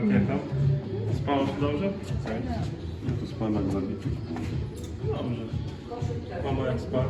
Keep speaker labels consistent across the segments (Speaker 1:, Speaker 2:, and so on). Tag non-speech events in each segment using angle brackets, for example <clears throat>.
Speaker 1: Pakietem. Spało się dobrze?
Speaker 2: No to spałem jak zabity.
Speaker 1: Dobrze. Mamo jak spać?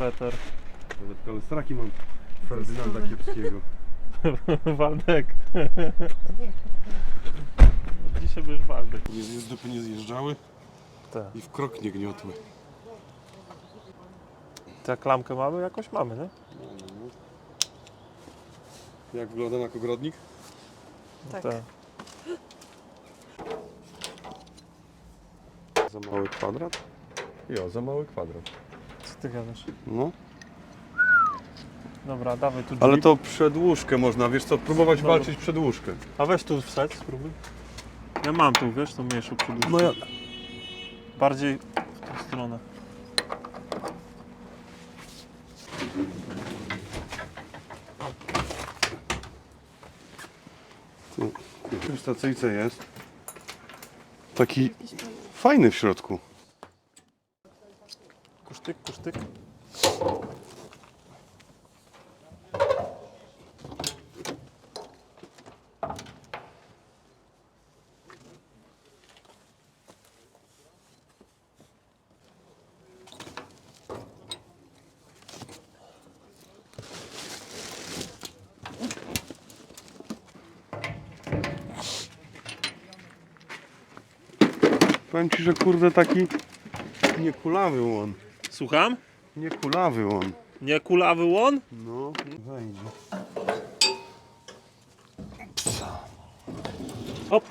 Speaker 1: Szweter.
Speaker 2: Nawet kalestraki mam Ferdynanda Kiepskiego. <laughs>
Speaker 1: Waldek. Dzisiaj byś Waldek.
Speaker 2: Nie z dupy nie zjeżdżały
Speaker 1: Tak.
Speaker 2: i w krok nie gniotły.
Speaker 1: Tę klamkę mamy? Jakoś mamy, nie?
Speaker 2: Jak wygląda na ogrodnik?
Speaker 3: Tak.
Speaker 2: Za mały kwadrat? Jo, za mały kwadrat.
Speaker 1: Ty gadasz?
Speaker 2: No.
Speaker 1: Dobra, dawaj tu drzwi.
Speaker 2: Ale to przedłużkę można, wiesz co, próbować
Speaker 1: Dobra.
Speaker 2: walczyć przedłużkę.
Speaker 1: A weź tu wstać, spróbuj. Ja mam tu, wiesz, tą mniejszą przedłużkę.
Speaker 2: No ja...
Speaker 1: Bardziej w tą stronę.
Speaker 2: W tym stacyjce jest taki fajny w środku.
Speaker 1: Kusztyk, kusztyk.
Speaker 2: Powiem ci, że kurde taki niekulawy on.
Speaker 1: Słucham?
Speaker 2: Niekulawy on.
Speaker 1: Nie kulawy łon?
Speaker 2: No, wejdzie.
Speaker 1: Hop.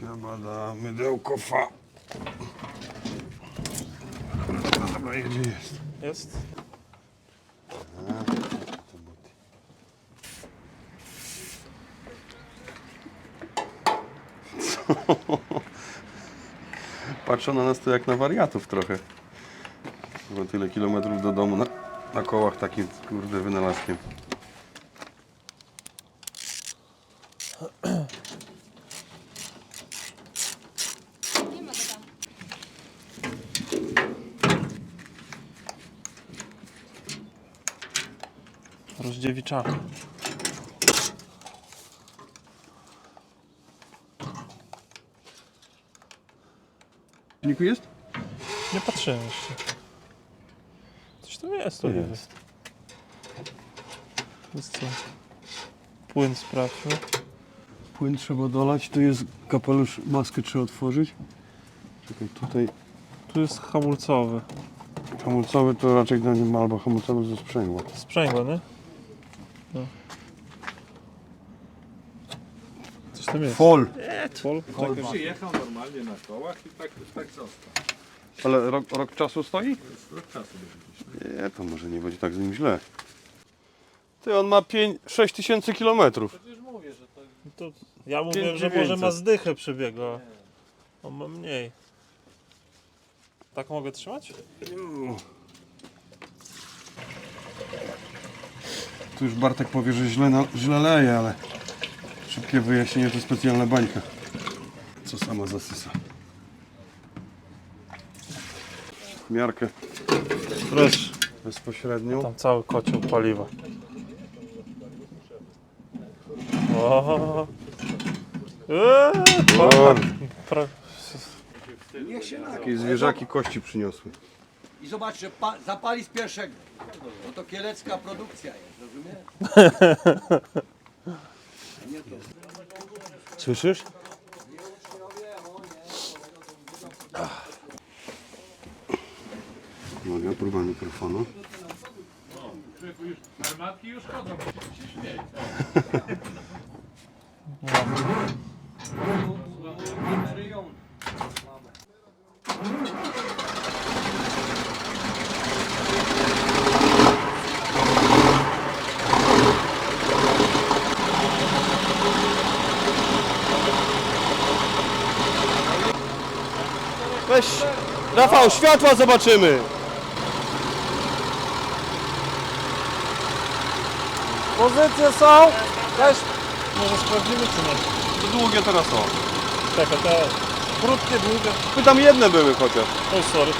Speaker 2: Siabada, mydełko fa. Dobra, gdzie jest?
Speaker 1: Jest.
Speaker 2: Patrzą na nas to jak na wariatów trochę. Bo tyle kilometrów do domu na, na kołach takim kurde wynalazkiem.
Speaker 1: Rozdziewiczaka.
Speaker 2: Niku jest?
Speaker 1: Nie patrzyłem jeszcze. Coś tam jest, to jest.
Speaker 2: jest.
Speaker 1: To jest co? Płyn sprawdźmy.
Speaker 2: Płyn trzeba dolać, tu jest kapelusz, maskę trzeba otworzyć. Czekaj, tutaj
Speaker 1: Tu jest hamulcowy.
Speaker 2: hamulcowy to raczej nie ma, albo hamulcowy ze sprzęgła.
Speaker 1: Sprzęgło, nie? No. Coś tam jest.
Speaker 2: Fol!
Speaker 1: Czekaj.
Speaker 4: Przyjechał normalnie na kołach i tak, tak został.
Speaker 2: Ale rok, rok czasu stoi?
Speaker 4: Rok czasu będzie.
Speaker 2: Nie, to może nie będzie tak z nim źle. Ty, on ma 5, 6 tysięcy kilometrów.
Speaker 4: Przecież mówię, że to
Speaker 1: To ja mówię,
Speaker 2: Pięć
Speaker 1: że może ma zdychę przebiegła. On ma mniej. Tak mogę trzymać?
Speaker 2: Tu już Bartek powie, że źle, na, źle leje, ale szybkie wyjaśnienie to specjalna bańka. Co sama zasysa. Miarkę
Speaker 1: Proszę.
Speaker 2: bezpośrednią.
Speaker 1: Tam cały kocioł paliwa. O. Eee,
Speaker 2: O,
Speaker 1: pra-
Speaker 2: jakieś zwierzaki kości przyniosły.
Speaker 5: i zobacz, że pa, zapali z pierwszego. No to kielecka produkcja jest, rozumiesz? Nie <laughs> to.
Speaker 2: Słyszysz? Uwaga, próba mikrofonu.
Speaker 4: Armatki już.
Speaker 2: Weź, Rafał, światła zobaczymy.
Speaker 1: Pozycje są! Weź! Może sprawdzimy czy nie?
Speaker 2: To długie teraz są.
Speaker 1: Czekaj, te krótkie, długie.
Speaker 2: My tam jedne były chociaż.
Speaker 1: Oj, sorry.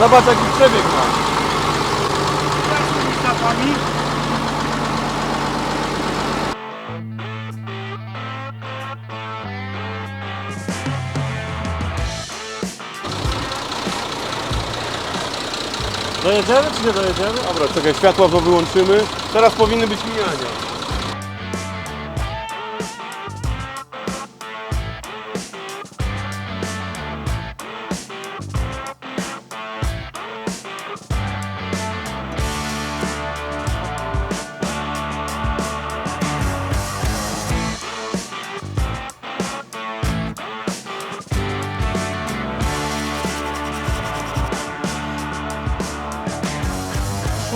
Speaker 2: Zobacz jaki przebieg ma.
Speaker 1: Dojedziemy czy nie dojedziemy?
Speaker 2: Dobra, czekaj, światła wyłączymy. Teraz powinny być mijania.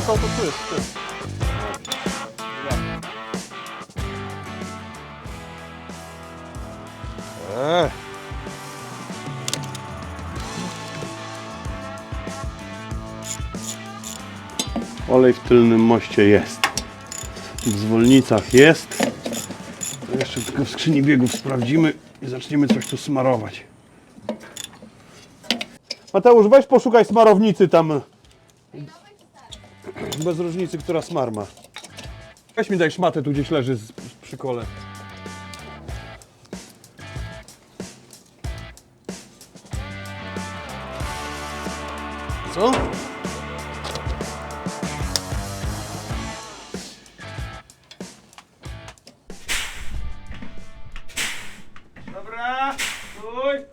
Speaker 1: To jest.
Speaker 2: Olej w tylnym moście jest. W zwolnicach jest. Jeszcze tylko w skrzyni biegów sprawdzimy i zaczniemy coś tu smarować. Mateusz, weź poszukaj smarownicy tam. Bez różnicy, która smar ma. Weź mi daj szmatę, tu gdzieś leży z, przy kole. Co? Dobra, stój.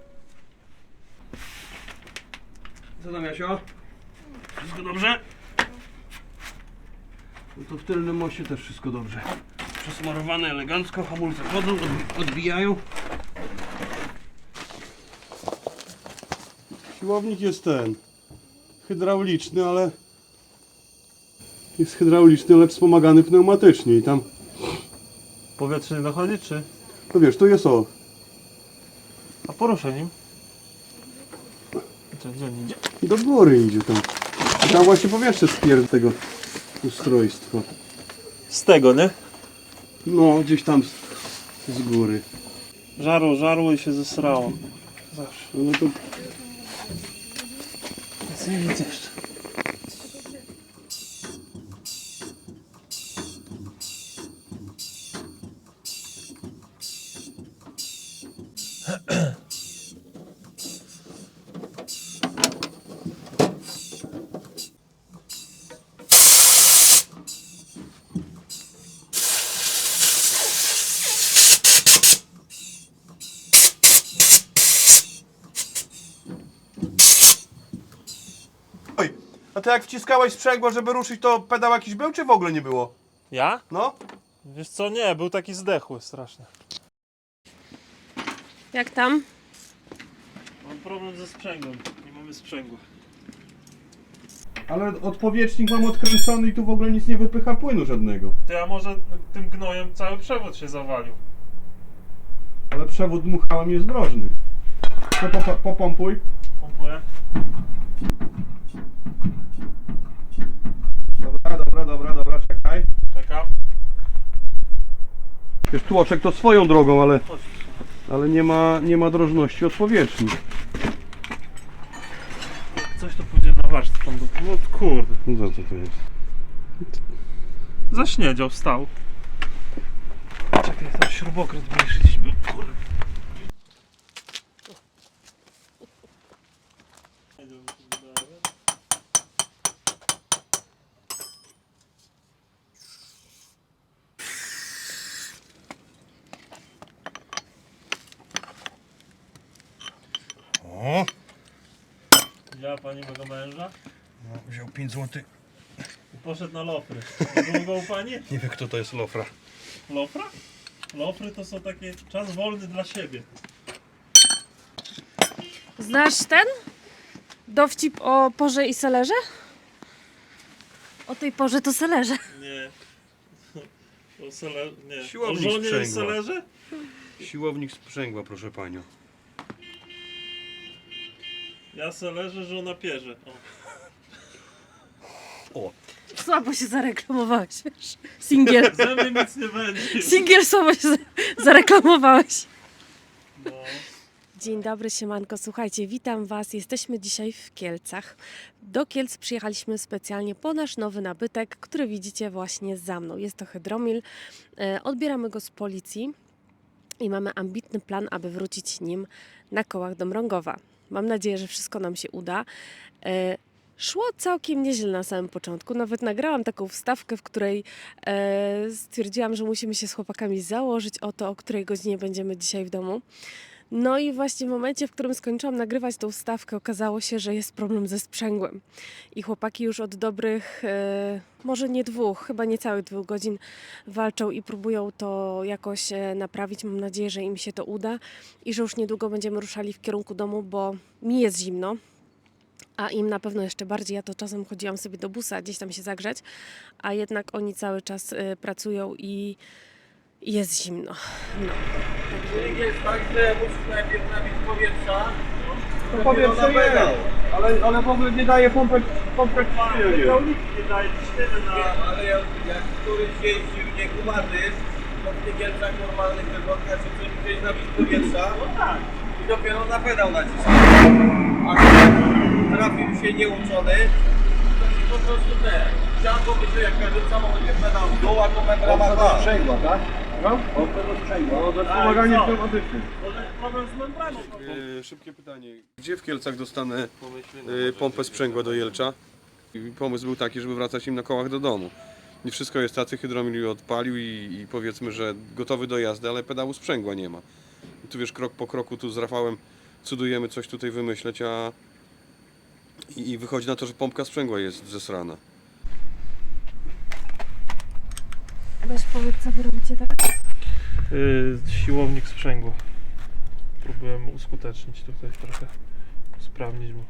Speaker 2: Co tam, Jasio? Wszystko dobrze? To w tylnym moście też wszystko dobrze. Przesmarowane elegancko, hamulce chodzą, odbi- odbijają. Siłownik jest ten. Hydrauliczny, ale. Jest hydrauliczny, ale wspomagany pneumatycznie i tam.
Speaker 1: Powietrze nie dochodzi, czy?
Speaker 2: No wiesz, tu jest o.
Speaker 1: A poruszę nim. Gdzie, gdzie on idzie?
Speaker 2: Do góry idzie tam. I tam właśnie powietrze spierd tego ustrojstwa.
Speaker 1: Z tego, nie?
Speaker 2: No, gdzieś tam z, z góry.
Speaker 1: Żarło, żarło i się zesrało. Zawsze.
Speaker 2: No to
Speaker 1: Nic nie widzę jeszcze.
Speaker 2: Jak wciskałeś sprzęgło, żeby ruszyć, to pedał jakiś był, czy w ogóle nie było?
Speaker 1: Ja?
Speaker 2: No?
Speaker 1: Wiesz co, nie, był taki zdechły straszny.
Speaker 3: Jak tam?
Speaker 1: Mam problem ze sprzęgłem. Nie mamy sprzęgła.
Speaker 2: Ale odpowietrznik mam odkręcony i tu w ogóle nic nie wypycha płynu żadnego.
Speaker 1: Ty, a może tym gnojem cały przewód się zawalił?
Speaker 2: Ale przewód dmuchałem jest drożny. To popa- popompuj.
Speaker 1: Pompuję.
Speaker 2: Przecież tułaczek to swoją drogą, ale, ale nie, ma, nie ma drożności od powierzchni.
Speaker 1: Coś to pójdzie na warsztat tam. do- No kurde.
Speaker 2: No co to jest?
Speaker 1: Zaśniedział, stał. Czekaj, tam śrubokręt mniejszy.
Speaker 2: O,
Speaker 1: Widziała pani mego męża?
Speaker 2: no, wziął 5 zł.
Speaker 1: I poszedł na lofry. Długo u pani? <laughs>
Speaker 2: Nie wiem kto to jest Lofra.
Speaker 1: Lofra? Lofry to są takie czas wolny dla siebie.
Speaker 3: Znasz ten? Dowcip o porze i selerze? O tej porze to selerze.
Speaker 1: Nie. <laughs> O sele... Nie.
Speaker 2: Siłownik
Speaker 1: o żonie i
Speaker 2: sprzęgła.
Speaker 1: selerze?
Speaker 2: Siłownik sprzęgła, proszę panią.
Speaker 1: Ja selerze, żona pierze. O.
Speaker 2: O,
Speaker 3: Słabo się zareklamowałeś, wiesz? Singiel. <laughs>
Speaker 1: Ze mnie nic nie będzie.
Speaker 3: Singiel słabo się za- zareklamowałeś.
Speaker 1: No.
Speaker 3: Dzień dobry, siemanko. Słuchajcie, witam Was. Jesteśmy dzisiaj w Kielcach. Do Kielc przyjechaliśmy specjalnie po nasz nowy nabytek, który widzicie właśnie za mną. Jest to Hydromil. E, Odbieramy go z policji i mamy ambitny plan, aby wrócić nim na kołach do Mrągowa. Mam nadzieję, że wszystko nam się uda. E, Szło całkiem nieźle na samym początku. Nawet nagrałam taką wstawkę, w której e, stwierdziłam, że musimy się z chłopakami założyć o to, o której godzinie będziemy dzisiaj w domu. No i właśnie w momencie, w którym skończyłam nagrywać tą stawkę, okazało się, że jest problem ze sprzęgłem. I chłopaki już od dobrych, e, może nie dwóch, chyba niecałych dwóch godzin walczą i próbują to jakoś e, naprawić. Mam nadzieję, że im się to uda i że już niedługo będziemy ruszali w kierunku domu, bo mi jest zimno. A im na pewno jeszcze bardziej. Ja to czasem chodziłam sobie do busa, gdzieś tam się zagrzeć, a jednak oni cały czas e, pracują i i jest zimno.
Speaker 5: Jest tak, że musisz najpierw nabić powietrza.
Speaker 2: to powietrze jest, ale, ale w ogóle nie daje pompek, pompek
Speaker 1: Hydrauliki nie daje cztery na...
Speaker 5: Ale jak, jak któryś jeździł niekumaty, to w tych Kielcach normalnych wyborkach, to coś musieli nabić powietrza. I dopiero na pedał naciskać. A jak trafił się nieuczony, to ci po prostu te. Chciałem powiedzieć, jak każdy w samochodzie pedał w dół, a to metra ma dwa. sprzęgła, tak? No? No,
Speaker 1: co?
Speaker 2: pneumatyczne. E, szybkie pytanie. Gdzie w Kielcach dostanę e, pompę sprzęgła do Jelcza? I pomysł był taki, żeby wracać im na kołach do domu. Nie wszystko jest tacy, hydromil odpalił i, i powiedzmy, że gotowy do jazdy, ale pedału sprzęgła nie ma. I tu wiesz, krok po kroku tu z Rafałem cudujemy coś tutaj wymyśleć, a i, i wychodzi na to, że pompka sprzęgła jest zesrana.
Speaker 3: Weź powiedz, co wy robicie teraz?
Speaker 1: Yy, siłownik sprzęgła. Próbujemy uskutecznić tutaj trochę, usprawnić mu.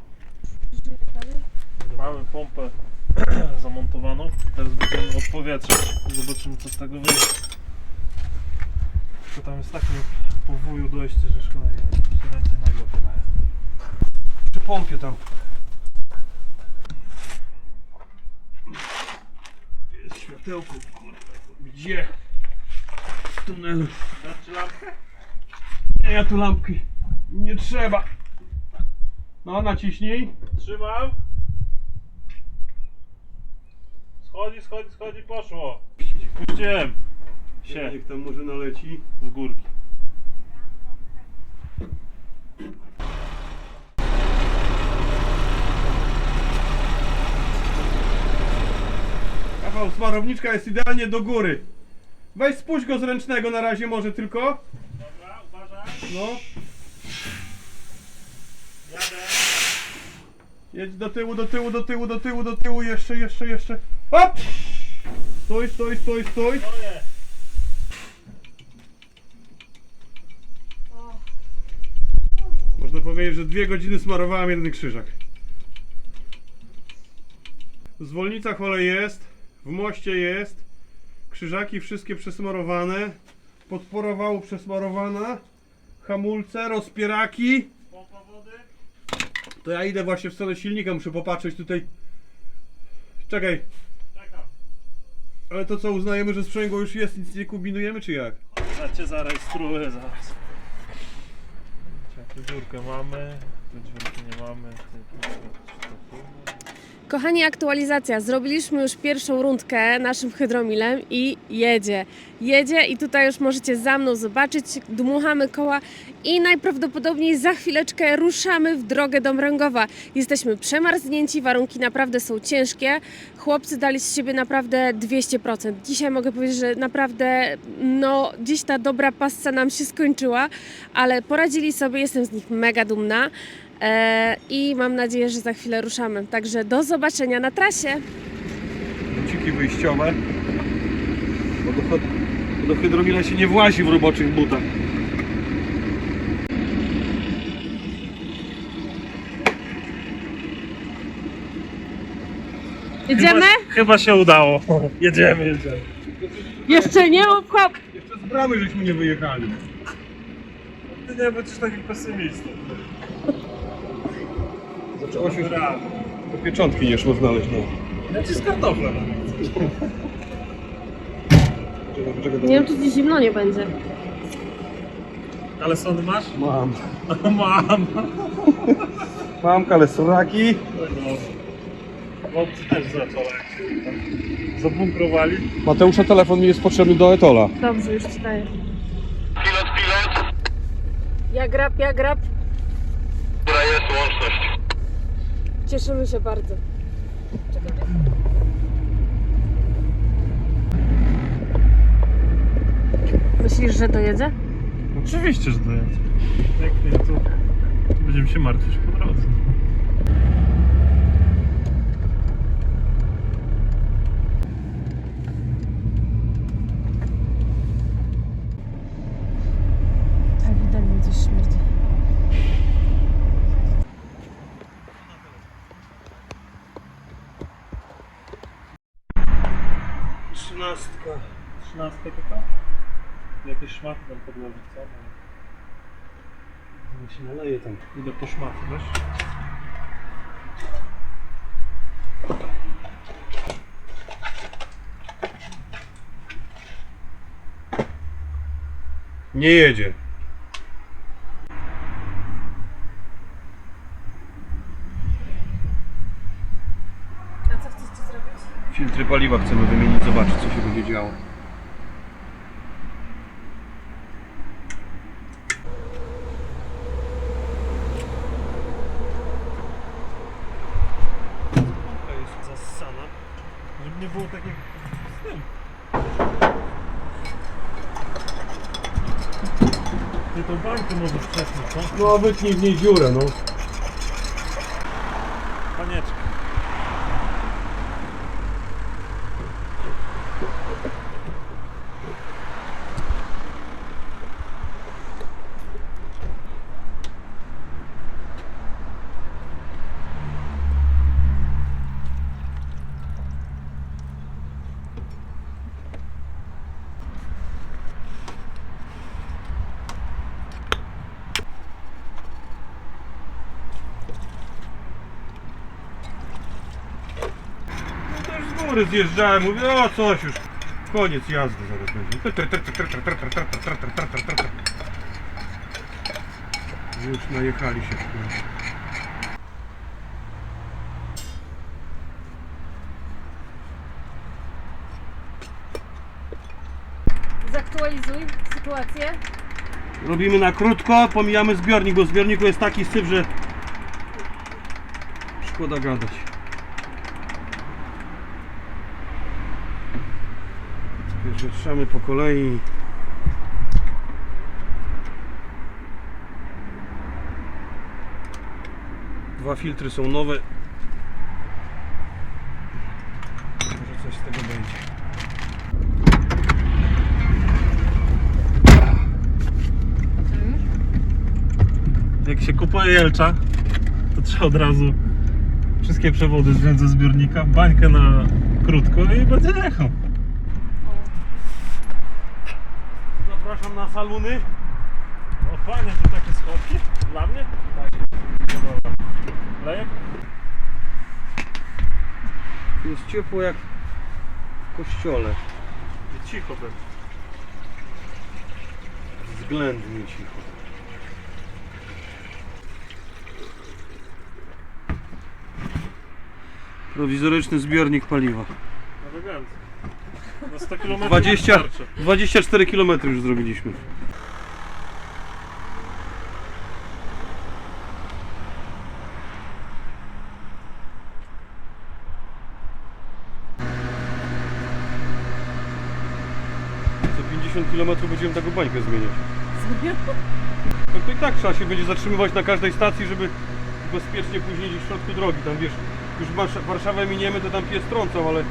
Speaker 1: Mamy pompę <clears throat> zamontowaną, teraz będziemy odpowietrzać. Zobaczymy co z tego wyjdzie. Tylko tam jest takie po wuju dojście, że szkoda się ręce na go podaje.
Speaker 2: Przy pompie tam. Jest światełko. Gdzie? Tunelu.
Speaker 1: Starczy lampkę?
Speaker 2: Nie, ja tu lampki. Nie trzeba. No, naciśnij.
Speaker 1: Trzymam. Schodzi, schodzi, schodzi, poszło. Puściłem się
Speaker 2: Niech tam może naleci.
Speaker 1: z górki.
Speaker 2: Rafał, smarowniczka jest idealnie do góry. Weź spuść go z ręcznego na razie może tylko.
Speaker 1: Dobra, uważaj.
Speaker 2: No,
Speaker 1: Jadę.
Speaker 2: jedź do tyłu, do tyłu, do tyłu, do tyłu, do tyłu, jeszcze, jeszcze, jeszcze. Hop! Stój, stój, stój, stój. Można powiedzieć, że dwie godziny smarowałem jeden krzyżak. W zwolnicach olej jest, w moście jest, krzyżaki wszystkie przesmarowane, podpora wału przesmarowana, hamulce, rozpieraki.
Speaker 1: Pompa wody.
Speaker 2: To ja idę właśnie w stronę silnika, muszę popatrzeć tutaj. Czekaj,
Speaker 1: Czekam.
Speaker 2: ale to co, uznajemy, że sprzęgło już jest, nic nie kombinujemy, czy jak?
Speaker 1: Ja cię zarejestruję zaraz. Tu dziurkę mamy, tu dziurki nie mamy. Tu, tu, tu, tu, tu.
Speaker 3: Kochani, aktualizacja. Zrobiliśmy już pierwszą rundkę naszym hydromilem i jedzie. Jedzie i tutaj już możecie za mną zobaczyć. Dmuchamy koła i najprawdopodobniej za chwileczkę ruszamy w drogę do Mrągowa. Jesteśmy przemarznięci, warunki naprawdę są ciężkie. Chłopcy dali z siebie naprawdę 200%. Dzisiaj mogę powiedzieć, że naprawdę no, gdzieś ta dobra passa nam się skończyła, ale poradzili sobie, jestem z nich mega dumna. E, I mam nadzieję, że za chwilę ruszamy. Także do zobaczenia na trasie.
Speaker 2: Buciki wyjściowe. Bo do, do hydromila się nie włazi w roboczych butach.
Speaker 3: Jedziemy?
Speaker 1: Chyba, chyba się udało. <laughs> Jedziemy, jedziemy.
Speaker 3: Jeszcze nie obchłap.
Speaker 2: Jeszcze z bramy żeśmy nie wyjechali.
Speaker 1: Ty nie będziesz taki pesymistą.
Speaker 2: Się
Speaker 1: Dobra.
Speaker 2: do pieczątki nie szło znaleźć. No.
Speaker 1: Ci z kartofla.
Speaker 3: Nie wiem, czy ci zimno nie będzie.
Speaker 1: Ale sądy masz?
Speaker 2: Mam. <laughs>
Speaker 1: Mam.
Speaker 2: Mam kalesuraki.
Speaker 1: Chłopcy też zaczęli. Zabunkrowali.
Speaker 2: Mateusza telefon mi jest potrzebny do Etola.
Speaker 3: Dobrze, już ci daję.
Speaker 5: Pilot, pilot.
Speaker 3: Ja grab, ja grab.
Speaker 5: Która jest łączność?
Speaker 3: Cieszymy się bardzo. Czekaj. Myślisz, że dojedzie?
Speaker 1: Oczywiście, że to jest. Jak nie, to będziemy się martwić po drodze.
Speaker 2: Trzynastka.
Speaker 1: 13 tylko? Jakieś szmaty tam podłożyć, co?
Speaker 2: No się naleje tam.
Speaker 1: Idę po szmaty, wiesz?
Speaker 2: Nie jedzie.
Speaker 3: A co chcecie zrobić?
Speaker 2: Filtry paliwa chcemy wymienić, zobaczyć co się będzie działo.
Speaker 1: Pompa jest zassana. Żeby nie było tak jak z tym. Ty tą bańkę możesz przepnąć, co?
Speaker 2: No wytnij w niej dziurę, no.
Speaker 1: Panieczka.
Speaker 2: No to już z góry zjeżdżałem, mówię, o coś już. Koniec jazdy zaraz będzie. Już najechali się.
Speaker 3: Zaktualizuj sytuację.
Speaker 2: Robimy na krótko, pomijamy zbiornik, bo w zbiorniku jest taki syf, że szkoda gadać. Trzemy po kolei. Dwa filtry są nowe. Może coś z tego będzie.
Speaker 1: Jak się kupuje jelcza, to trzeba od razu wszystkie przewody zdjąć ze zbiornika, bańkę na krótko i będzie jechał.
Speaker 2: Zapraszam na saluny.
Speaker 1: O fajne to takie schodki dla mnie? Tak. No dobra. Lejek?
Speaker 2: Jest ciepło jak w kościole.
Speaker 1: I cicho będzie.
Speaker 2: Względnie cicho. Prowizoryczny zbiornik paliwa.
Speaker 1: Elegancko. Na 100 km
Speaker 2: 20, 24 km już zrobiliśmy. Co 50 km będziemy taką bańkę zmieniać. No to i tak trzeba się będzie zatrzymywać na każdej stacji, żeby bezpiecznie później gdzieś w środku drogi. Tam wiesz, już Warsza- Warszawę miniemy, to tam pies trącą, ale,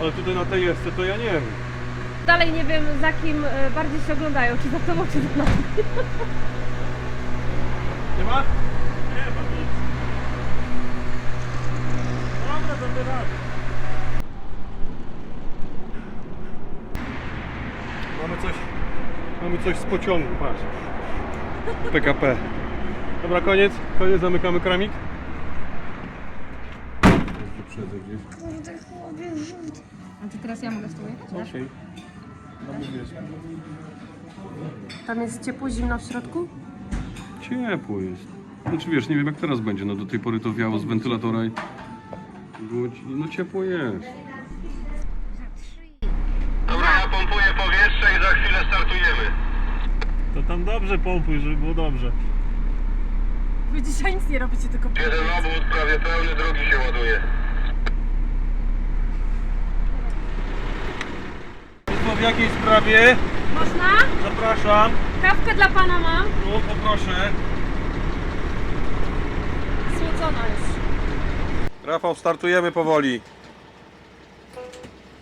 Speaker 2: ale tutaj na tej jest, to ja nie wiem.
Speaker 3: Dalej nie wiem za kim e, bardziej się oglądają, czy za tobą, czy za nami.
Speaker 2: Nie ma?
Speaker 1: Nie ma nic. Dobra, radę.
Speaker 2: Mamy coś, mamy coś z pociągu, patrz. PKP. Dobra, koniec. Koniec, zamykamy kramik. Wyprzedzę gdzieś.
Speaker 6: A czy teraz ja mogę z tobą jechać?
Speaker 2: Okej. No mówię,
Speaker 3: Tam jest ciepło, zimno w środku?
Speaker 2: ciepło jest. Znaczy wiesz, nie wiem jak teraz będzie, no do tej pory to wiało z wentylatora i było, ci- no ciepło jest.
Speaker 5: Dobra, ja pompuję powietrze i za chwilę startujemy.
Speaker 1: To tam dobrze pompuj, żeby było dobrze.
Speaker 3: Wy dzisiaj nic nie robicie, tylko
Speaker 5: Jeden obwód prawie pełny, drugi się ładuje.
Speaker 2: W jakiej sprawie?
Speaker 3: Można?
Speaker 2: Zapraszam.
Speaker 3: Kawkę dla pana mam.
Speaker 2: No poproszę.
Speaker 3: Słodzona jest.
Speaker 2: Rafał, startujemy powoli.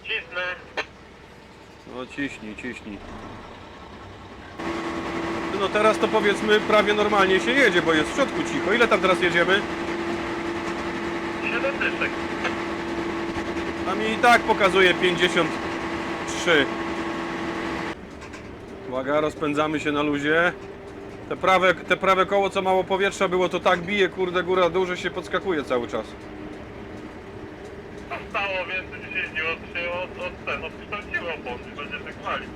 Speaker 5: Cisnę.
Speaker 2: No ciśnij, ciśnij. No teraz to powiedzmy prawie normalnie się jedzie, bo jest w środku cicho. Ile tam teraz jedziemy?
Speaker 5: 7 dyszek.
Speaker 2: A mi i tak pokazuje 53. Uwaga, rozpędzamy się na luzie. Te prawe, te prawe koło, co mało powietrza było, to tak bije, kurde, góra dół, że się podskakuje cały czas.
Speaker 5: Stało więcej niż jeździło, to się od, od ten, odkształciło opony, będzie tak walić.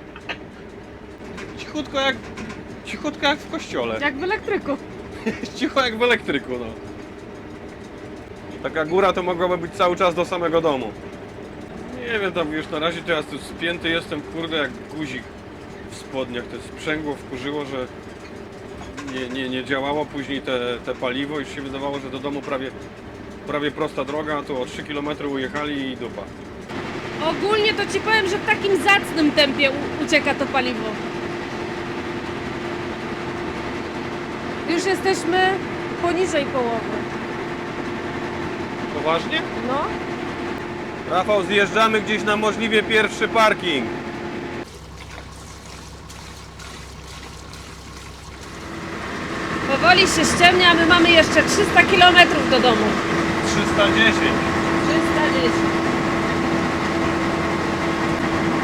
Speaker 2: Cichutko jak, cichutko jak w kościole.
Speaker 3: Jak w elektryku. <laughs>
Speaker 2: Cicho jak w elektryku, no. Taka góra to mogłaby być cały czas do samego domu. Nie wiem, tam już na razie to ja tu spięty jestem, kurde, jak guzik w spodniach. To sprzęgło wkurzyło, że nie, nie, nie działało później te, te paliwo. Już się wydawało, że do domu prawie, prawie prosta droga, a tu o 3 km ujechali i dupa.
Speaker 3: Ogólnie to ci powiem, że w takim zacnym tempie u- ucieka to paliwo. Już jesteśmy poniżej połowy.
Speaker 2: Poważnie?
Speaker 3: No.
Speaker 2: Rafał, zjeżdżamy gdzieś na możliwie pierwszy parking.
Speaker 3: Powoli się ściemnia, a my mamy jeszcze 300 km do domu.
Speaker 2: 310.
Speaker 3: 310.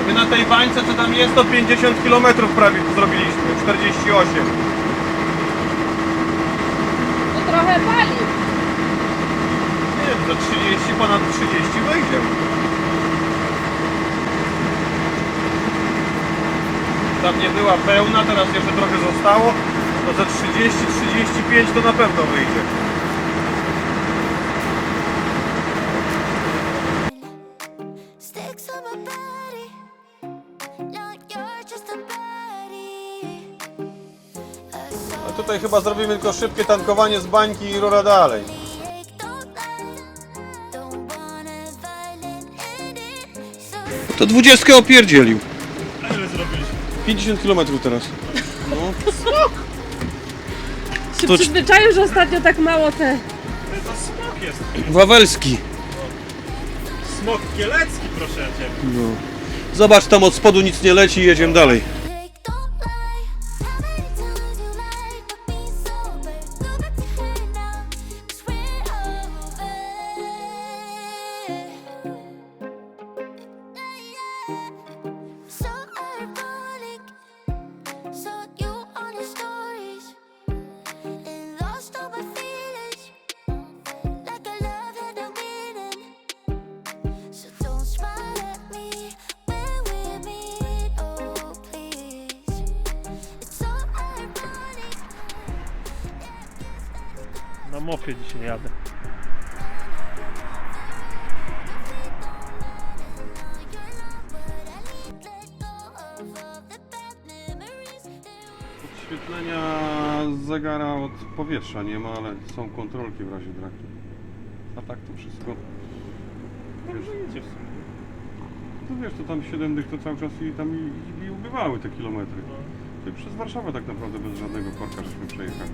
Speaker 2: My na tej bańce, co tam jest, to 50 km prawie zrobiliśmy, 48.
Speaker 3: To trochę pali.
Speaker 2: Nie wiem, za 30, ponad 30 wejdzie. Tam nie była pełna, teraz jeszcze trochę zostało. To za 30-35 to na pewno wyjdzie.
Speaker 7: Sticks on my body. Now you're just a body. A
Speaker 2: tutaj chyba zrobimy tylko szybkie tankowanie z bańki i rura dalej. To 20 opierdzielił.
Speaker 1: A ile zrobiliśmy?
Speaker 2: 50 km teraz.
Speaker 3: Się
Speaker 2: To-
Speaker 3: przyzwyczaił, że ostatnio tak mało te...
Speaker 1: To jest smok jest.
Speaker 2: Wawelski.
Speaker 1: Smok kielecki, proszę cię.
Speaker 2: No. Zobacz, tam od spodu nic nie leci i jedziemy dalej.
Speaker 1: mopie dzisiaj jadę.
Speaker 2: Podświetlenia zegara od powietrza nie ma, ale są kontrolki w razie braki. A tak to wszystko.
Speaker 1: No, wiesz,
Speaker 2: no wiesz, to tam 7 dych to cały czas i tam i, i ubywały te kilometry.
Speaker 1: No.
Speaker 2: Przez Warszawę tak naprawdę bez żadnego korka żeśmy przejechali.